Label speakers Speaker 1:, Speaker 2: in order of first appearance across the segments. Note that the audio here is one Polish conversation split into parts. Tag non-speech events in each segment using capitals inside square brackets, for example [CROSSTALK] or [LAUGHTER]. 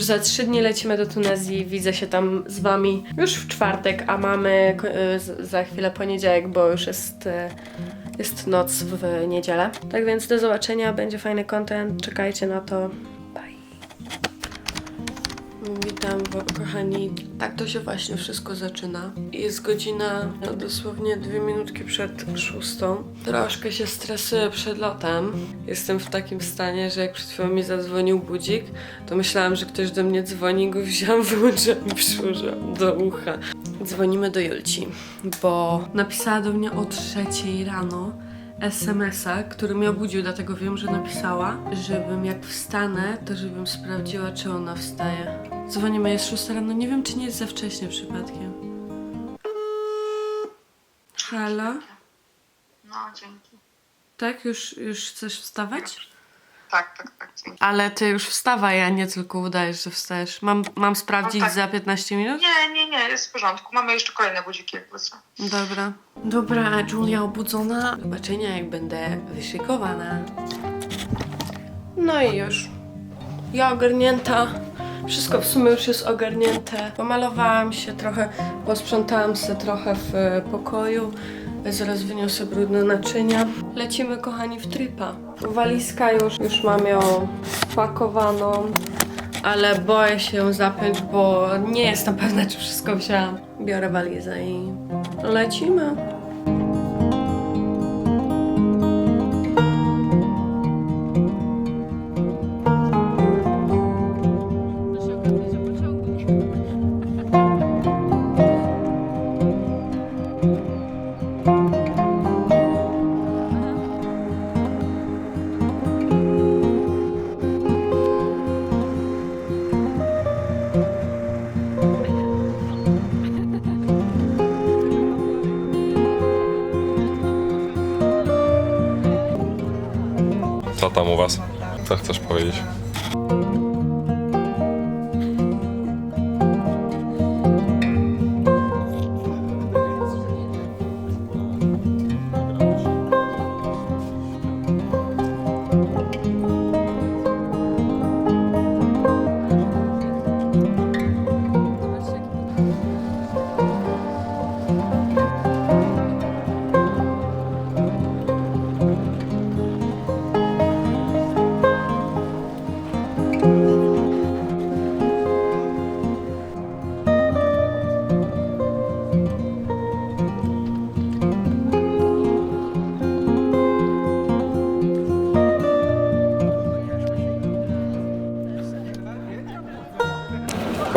Speaker 1: Już za trzy dni lecimy do Tunezji, widzę się tam z wami już w czwartek, a mamy y, za chwilę poniedziałek, bo już jest, y, jest noc w niedzielę. Tak więc do zobaczenia, będzie fajny content, czekajcie na to. Witam, kochani. Tak to się właśnie wszystko zaczyna. Jest godzina no, dosłownie dwie minutki przed szóstą. Troszkę się stresuję przed lotem. Jestem w takim stanie, że jak przed chwilą mi zadzwonił budzik, to myślałam, że ktoś do mnie dzwoni, go wziąłam, [LAUGHS] wyłączyłam przyłożyłam do ucha. Dzwonimy do Julci, bo napisała do mnie o trzeciej rano SMS-a, który mnie obudził, dlatego wiem, że napisała, żebym jak wstanę, to żebym sprawdziła, czy ona wstaje. Dzwonimy, jest 6 rano, nie wiem, czy nie jest za wcześnie przypadkiem. Halo?
Speaker 2: No, dzięki.
Speaker 1: Tak, już, już chcesz wstawać?
Speaker 2: Tak, tak, tak, dzięki.
Speaker 1: Ale ty już wstawaj, a nie tylko udajesz, że wstajesz. Mam, mam sprawdzić
Speaker 2: No tak.
Speaker 1: za 15 minut?
Speaker 2: Nie, nie, nie, jest w porządku. Mamy jeszcze kolejne budziki, jak wrócę.
Speaker 1: Dobra. Dobra, Julia obudzona. Do zobaczenia, jak będę wyszykowana. No i już. Ja ogarnięta. Wszystko w sumie już jest ogarnięte. Pomalowałam się trochę, posprzątałam się trochę w pokoju. Zaraz wyniosę brudne naczynia. Lecimy, kochani, w tripa. Walizka już, już mam ją spakowaną, ale boję się ją zapiąć, bo nie jestem pewna, czy wszystko wzięłam. Biorę walizę i lecimy.
Speaker 3: Tam u was? Co chcesz powiedzieć?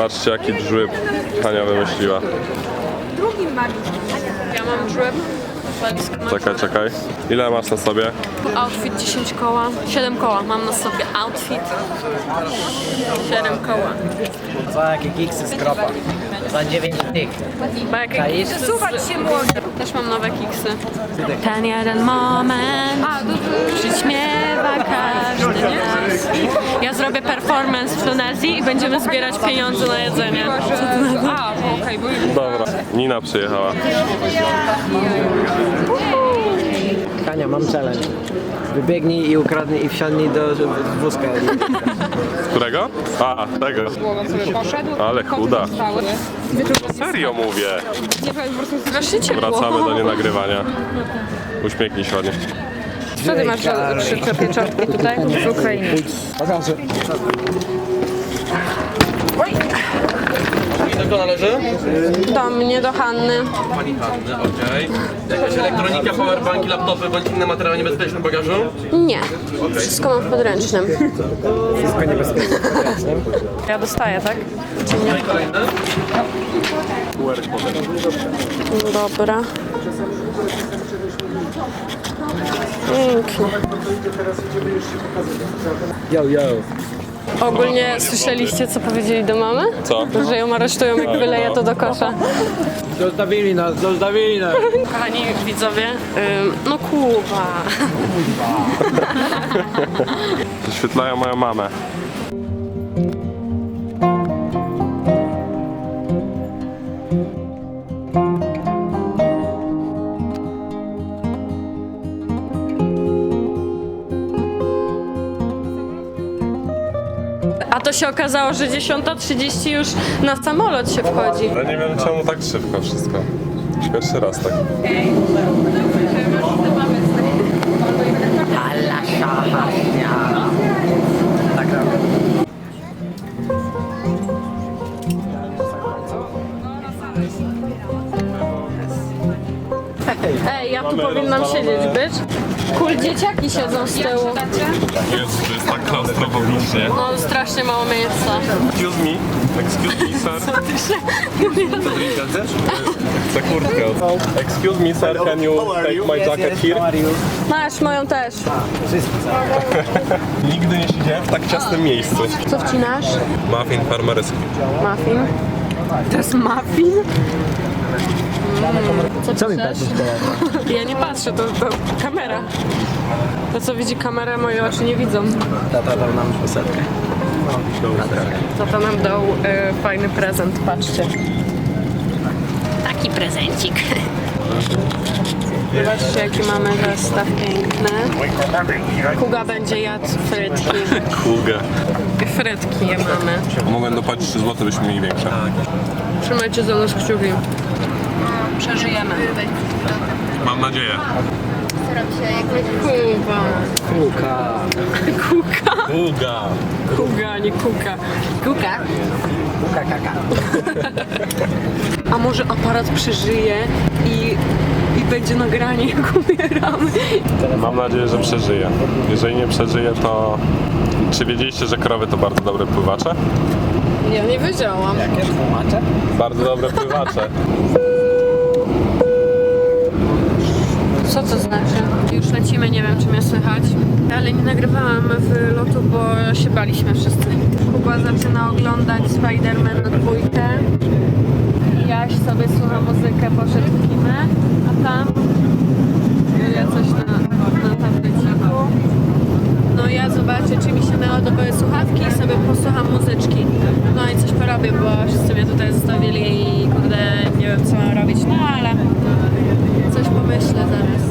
Speaker 3: Patrzcie jaki drzyb Hania wymyśliła.
Speaker 1: Ja mam. Walizkę mam.
Speaker 3: Czekaj, czekaj. Ile masz na sobie?
Speaker 1: Outfit 10 koła. 7 koła. Mam na sobie outfit. 7 koła.
Speaker 4: Za jakie kiksy z kropa? Za 9 dych.
Speaker 1: Bo jak
Speaker 4: Czaisz?
Speaker 1: Przesuwać się młody. Też mam nowe kiksy. Ten jeden moment przyćmiewa każdy nas. Ja zrobię performance w Tunezji i będziemy zbierać pieniądze na jedzenie. A, okej, bo
Speaker 3: Dobra. Nina przyjechała.
Speaker 4: Mam challenge. Wybiegnij i ukradnij i wsiadnij do wózka.
Speaker 3: Którego? A, tego. Ale chuda. Serio mówię. Wracamy do nienagrywania. Uśmiechnij się ładnie.
Speaker 1: Co ty masz za trzy pieczarki tutaj? Z Ukrainy.
Speaker 5: Kogo należy?
Speaker 1: Do mnie, do Hanny.
Speaker 5: Pani Hanny, okej. Jakaś elektronika, powerbanki, laptopy bądź inne materiały niebezpieczne w bagażu?
Speaker 1: Nie. Wszystko mam w podręcznym.
Speaker 4: Wszystko niebezpieczne.
Speaker 1: Ja dostaję, tak? Czy nie?
Speaker 5: No i kolejne?
Speaker 1: Dobra. Pięknie.
Speaker 4: Yo, yo.
Speaker 1: Ogólnie słyszeliście, co powiedzieli do mamy?
Speaker 3: Co?
Speaker 1: Że ją aresztują, jak wyleje to do kosza.
Speaker 4: Zostawili nas, zostawili nas.
Speaker 1: Kochani widzowie, ym, no Kuba.
Speaker 3: Wyświetlają moją mamę.
Speaker 1: To się okazało, że 10.30 już na samolot się wchodzi.
Speaker 3: Ja nie wiem czemu tak szybko wszystko. Pierwszy raz tak.
Speaker 4: Tak
Speaker 1: dzieciaki siedzą z tyłu.
Speaker 3: Jezu, to jest tak klaustrofobicznie.
Speaker 1: No strasznie mało miejsca.
Speaker 3: Excuse me. Excuse me, sir. Za kurtkę. Excuse me, sir, can you take my jacket here?
Speaker 1: Masz moją też. [LAUGHS]
Speaker 3: Nigdy nie siedziałem w tak ciasnym miejscu.
Speaker 1: Co wcinasz?
Speaker 3: Muffin farmerski.
Speaker 1: Muffin. To jest muffin?
Speaker 4: Co mi patrzysz teraz?
Speaker 1: Ja nie patrzę, to, to kamera. To co widzi kamera, moje oczy nie widzą.
Speaker 4: Tata dał nam posetkę. Na drogę.
Speaker 1: Tata nam dał e, fajny prezent, patrzcie.
Speaker 6: Taki prezencik.
Speaker 1: Zobaczcie jaki mamy zestaw piękny. Kuga będzie jadł frytki.
Speaker 3: Kugę.
Speaker 1: Frytki je mamy.
Speaker 3: Mogłem dopłacić 3 zł, byśmy mieli większe.
Speaker 1: Trzymajcie za nas kciuki. Przeżyjemy.
Speaker 3: Mam nadzieję.
Speaker 1: Kuba.
Speaker 4: Kuka.
Speaker 1: Kuka.
Speaker 3: Kuga.
Speaker 1: Kuga, nie kuka. Kuka.
Speaker 4: Kuka kaka.
Speaker 1: A może aparat przeżyje i, i będzie nagranie jak umieramy.
Speaker 3: Mam nadzieję, że przeżyje. Jeżeli nie przeżyje, to... Czy wiedzieliście, że krowy to bardzo dobre pływacze?
Speaker 1: Ja nie wiedziałam.
Speaker 4: Jakie tłumacze?
Speaker 3: Bardzo dobre pływacze.
Speaker 1: Co to znaczy? Już lecimy, nie wiem czy mnie słychać. Ale nie nagrywałam wylotu, bo się baliśmy wszyscy. Kuba zaczyna oglądać Spiderman dwójkę. Jaś sobie słucha muzykę, poszedł w a tam ja coś na, na tableciku. No ja zobaczę, czy mi się naładowały słuchawki i sobie posłucham muzyczki. No i coś porobię, bo wszyscy mnie tutaj zostawili i kurde, nie wiem co mam robić, no ale coś pomyślę zaraz.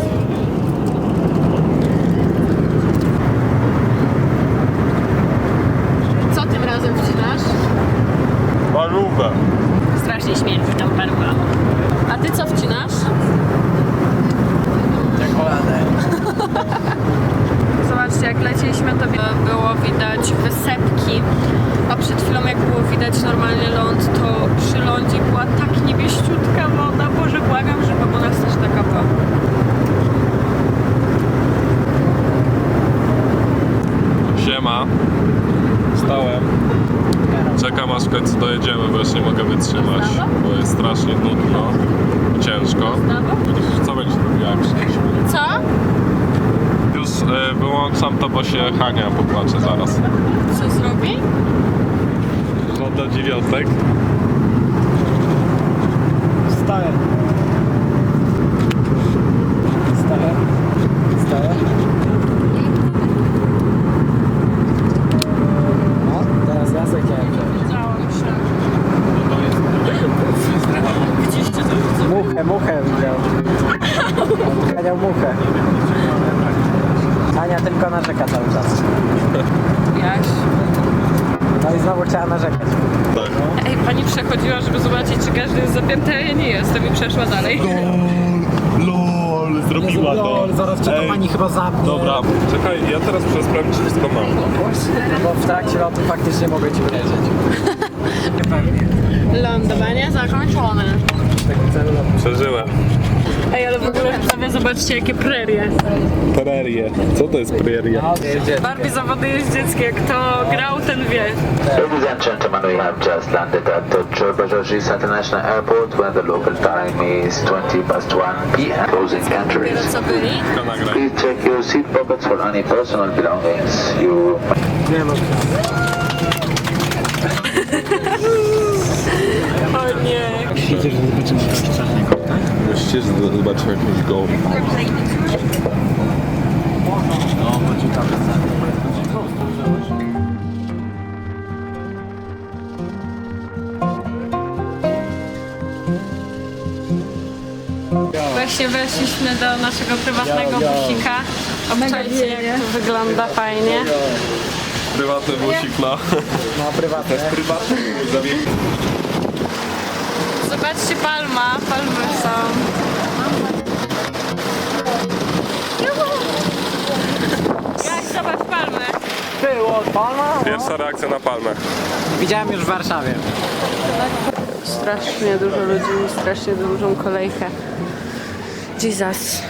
Speaker 1: Co tym razem wcinasz?
Speaker 3: Malówę.
Speaker 6: Strasznie śmierdzi tą parówą.
Speaker 1: A ty co wcinasz?
Speaker 4: Czekoladę. [LAUGHS]
Speaker 1: Zobaczcie, jak lecieliśmy, to było widać wysepki, a przed chwilą jak było widać normalnie ląd, to przy lądzie była tak niebieściutka woda. Boże, błagam, żeby u nas też taka była.
Speaker 3: Siema. Stałem. Czekam aż w końcu dojedziemy, bo już nie mogę wytrzymać. Bo jest strasznie nudno i ciężko. Co będziesz robiła jak przyjdziemy?
Speaker 1: Co?
Speaker 3: Już e, wyłączam to, bo się Hania popłacze zaraz.
Speaker 1: Co zrobi?
Speaker 3: Dziewiątek.
Speaker 4: Wstałem. Wstałem. Wstałem. No, teraz ja sobie chciałem przeżyć. Muchę, muchę widział. Ganiał muchę. Ania tylko narzeka cały czas.
Speaker 1: Jaś.
Speaker 4: No i znowu chciała narzekać.
Speaker 1: Ej, pani przechodziła, żeby zobaczyć, czy każdy jest zapięty, a ja nie jestem i przeszła dalej.
Speaker 3: LOL, zrobiła to.
Speaker 4: zaraz cię to
Speaker 3: Ej,
Speaker 4: pani chyba zapnie.
Speaker 3: Dobra, czekaj, ja teraz muszę sprawdzić, czy wszystko mam.
Speaker 4: Bo w trakcie lotu faktycznie mogę ci wierzyć. [LAUGHS]
Speaker 1: Lądowanie zakończone.
Speaker 3: Przeżyłem.
Speaker 1: Ej, ale w ogóle zobaczcie, jakie prerie.
Speaker 3: Prerie. Co to jest preria?
Speaker 1: Barbie zawody jeździeckie, kto grał, ten wie.
Speaker 7: Ladies and gentlemen, we have just landed at the Churubushes International Airport where the local time is 20 past 1 p.m. Closing entries.
Speaker 1: Co byli?
Speaker 7: Please check your seat pockets for any personal belongings you
Speaker 4: Nie no.
Speaker 1: O nie
Speaker 4: zobaczymy coś czarnego, tak?
Speaker 3: Musicie zobaczyć jakąś gołą.
Speaker 4: No, bo ci tam
Speaker 1: Właśnie weszliśmy do naszego prywatnego busika. Obczajcie, jak to wygląda fajnie.
Speaker 3: Prywatny busik, no.
Speaker 4: No prywatne.
Speaker 3: Prywatny
Speaker 6: Zobaczcie palma, palmy są. Jak zobacz palmy?
Speaker 4: Było palma?
Speaker 3: Pierwsza reakcja na palmę.
Speaker 4: Widziałem już w Warszawie.
Speaker 1: Strasznie dużo ludzi, strasznie dużą kolejkę. Jesus.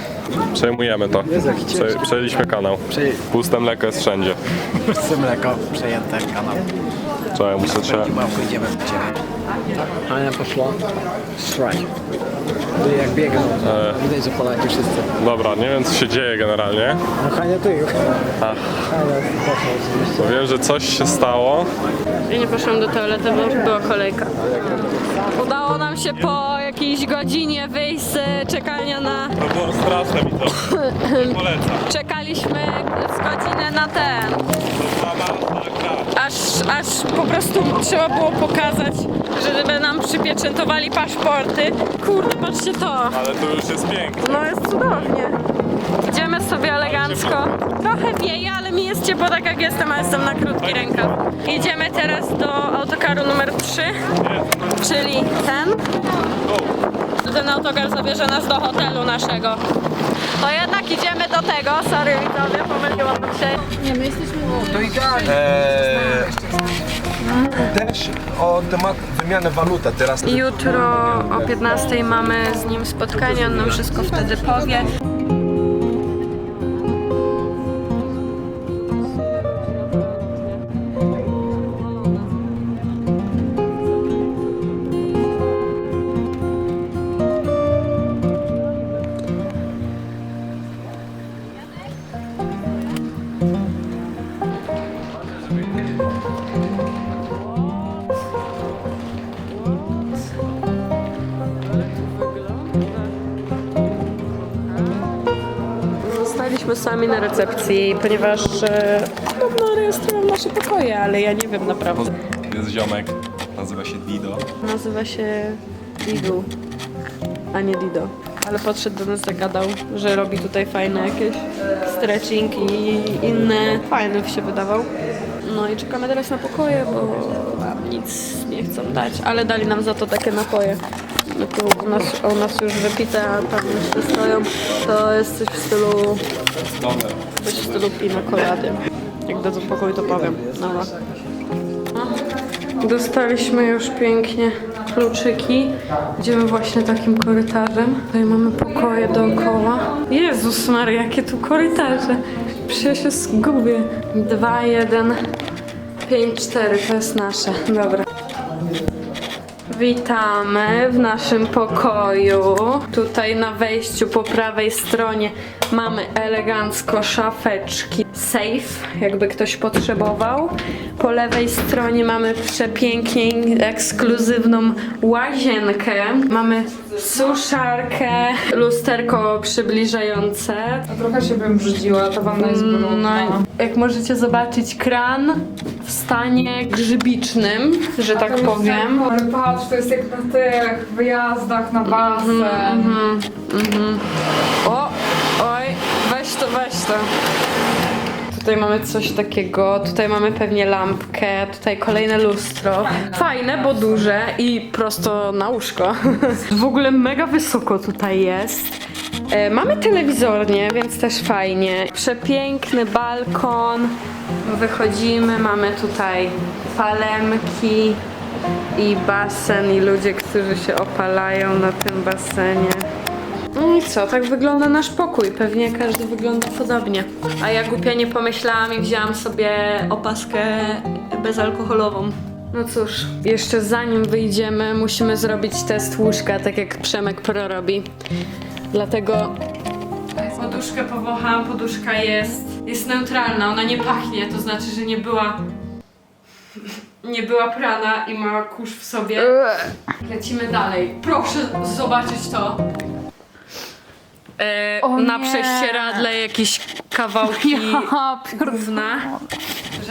Speaker 3: Przejmujemy to. Prze przejęliśmy kanał. Puste mleko jest wszędzie.
Speaker 4: Pusty mleko, przejęte kanał.
Speaker 3: Czekaj, muszę cię...
Speaker 4: Małko idziemy do ciebie. Ania poszła. Strike. Jak biegną. Widać, że Polaki wszyscy.
Speaker 3: Dobra, nie wiem co się dzieje generalnie.
Speaker 4: No Hania ty już.
Speaker 3: A.
Speaker 4: Hania poszła oczywiście.
Speaker 3: Bo wiem, że coś się stało.
Speaker 6: Ja nie poszłam do toalety, bo była kolejka. Udało nam się po jakiejś godzinie wyjść z czekania na...
Speaker 3: To było straszne mi to. [COUGHS] Polecam.
Speaker 6: Czekaliśmy z godziny na ten. Aż, po prostu trzeba było pokazać, żeby nam przypieczętowali paszporty. Kurde, patrzcie to.
Speaker 3: Ale to już jest piękne.
Speaker 6: No jest cudownie. Idziemy sobie elegancko. Trochę wieje, ale mi jest ciepło tak jak jestem, a jestem na krótki rękaw. Idziemy teraz do autokaru numer 3, czyli ten. Ten autokar zabierze nas do hotelu naszego. To jednak idziemy do tego, sorry widzowie, pomyliłam się.
Speaker 8: Też o temat wymiany teraz.
Speaker 1: Jutro o 15 mamy z nim spotkanie, on nam wszystko wtedy powie. Sami na recepcji, ponieważ e, podobno rejestrują nasze pokoje, ale ja nie wiem naprawdę.
Speaker 3: Jest ziomek, nazywa się Dido.
Speaker 1: Nazywa się Didu, a nie Dido. Ale podszedł do nas, zagadał, że robi tutaj fajne jakieś stretching i inne. Fajny się wydawał. No i czekamy teraz na pokoje, bo nic nie chcą dać, ale dali nam za to takie napoje. No tu u nas, u nas już wypite, a tam jeszcze stoją. To jest coś w stylu, coś w stylu pina colady. Jak dadzą pokój, to powiem. Dobra. Dostaliśmy już pięknie kluczyki. Idziemy właśnie takim korytarzem. Tutaj mamy pokoje dookoła. Jezus Maria, jakie tu korytarze. Przecież się zgubię. 2, 1, 5, 4 to jest nasze. Dobra. Witamy w naszym pokoju. Tutaj na wejściu po prawej stronie mamy elegancko szafeczki. Safe, jakby ktoś potrzebował. Po lewej stronie mamy przepięknie ekskluzywną łazienkę. Mamy suszarkę, lusterko przybliżające.
Speaker 9: Trochę się bym brzydziła, ta wanna jest brudna.
Speaker 1: No, jak możecie zobaczyć, kran w stanie grzybicznym, że tak powiem.
Speaker 9: Ale patrz, to jest jak na tych wyjazdach na basen.
Speaker 1: O, oj, weź to, weź to. Tutaj mamy coś takiego, tutaj mamy pewnie lampkę, tutaj kolejne lustro. Fajne, bo duże i prosto na łóżko. [LAUGHS] W ogóle mega wysoko tutaj jest. E, mamy telewizornie, więc też fajnie. Przepiękny balkon. Wychodzimy, mamy tutaj palemki i basen i ludzie, którzy się opalają na tym basenie. No i co, tak wygląda nasz pokój. Pewnie każdy wygląda podobnie. A ja głupia nie pomyślałam i wzięłam sobie opaskę bezalkoholową. No cóż, jeszcze zanim wyjdziemy, musimy zrobić test łóżka, tak jak Przemek Pro robi. Dlatego poduszkę powąchałam, poduszka jest, jest neutralna, ona nie pachnie, to znaczy, że nie była nie była prana i ma kurz w sobie. Lecimy dalej. Proszę zobaczyć to e,
Speaker 9: O
Speaker 1: na prześcieradle jakieś kawałki [LAUGHS] Ja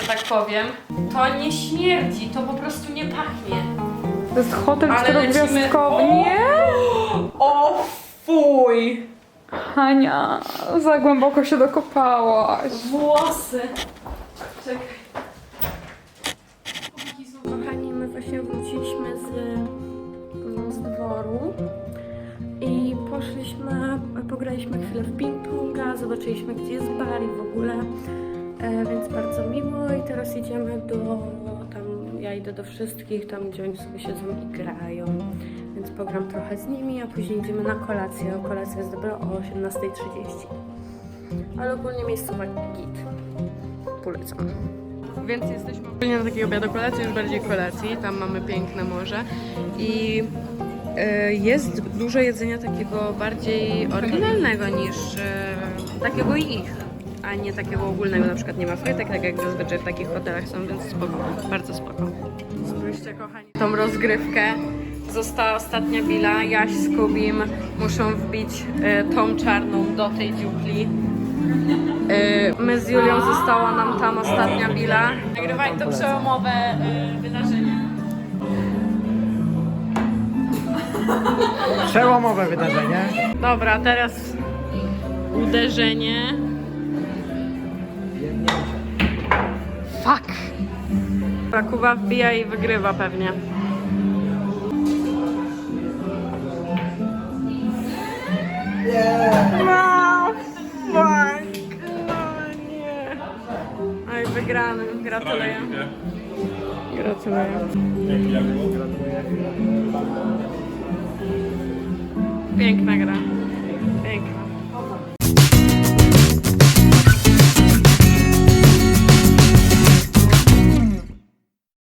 Speaker 1: że tak powiem. To nie śmierdzi, to po prostu nie pachnie.
Speaker 9: To jest hotel
Speaker 1: Ale
Speaker 9: czterogwiazdkowy. Nie! [GASPS]
Speaker 1: O fuj!
Speaker 9: Hania, za głęboko się dokopałaś.
Speaker 1: Włosy! Czekaj. Kochani, my właśnie wróciliśmy z, z dworu i poszliśmy, pograliśmy chwilę w ping-ponga, zobaczyliśmy gdzie jest bar i w ogóle, e, więc bardzo miło i teraz idziemy do, tam ja idę do wszystkich, tam gdzie oni sobie siedzą i grają, więc pogram trochę z nimi, a później idziemy na kolację, kolacja jest dopiero o 18.30. Ale ogólnie miejscowa git. Polecam. Więc jesteśmy ogólnie na takiej obiadu kolacji, już bardziej kolacji. Tam mamy piękne morze i jest dużo jedzenia takiego bardziej oryginalnego niż e, takiego ich, a nie takiego ogólnego. Na przykład nie ma frytek, tak jak zazwyczaj w takich hotelach są, więc spoko, bardzo spoko. Spójrzcie kochani, tą rozgrywkę. Została ostatnia bila, Jaś z Kubim muszą wbić e, tą czarną do tej dziupli. Y, My z Julią została nam tam ostatnia bila. Nagrywaj to przełomowe y, wydarzenie.
Speaker 4: Przełomowe wydarzenie.
Speaker 1: Dobra, teraz uderzenie. Fuck! Kuba wbija i wygrywa pewnie. No, fuck! O nie. Oj, wygrany. Gratuluję. Gratuluję. Piękna gra.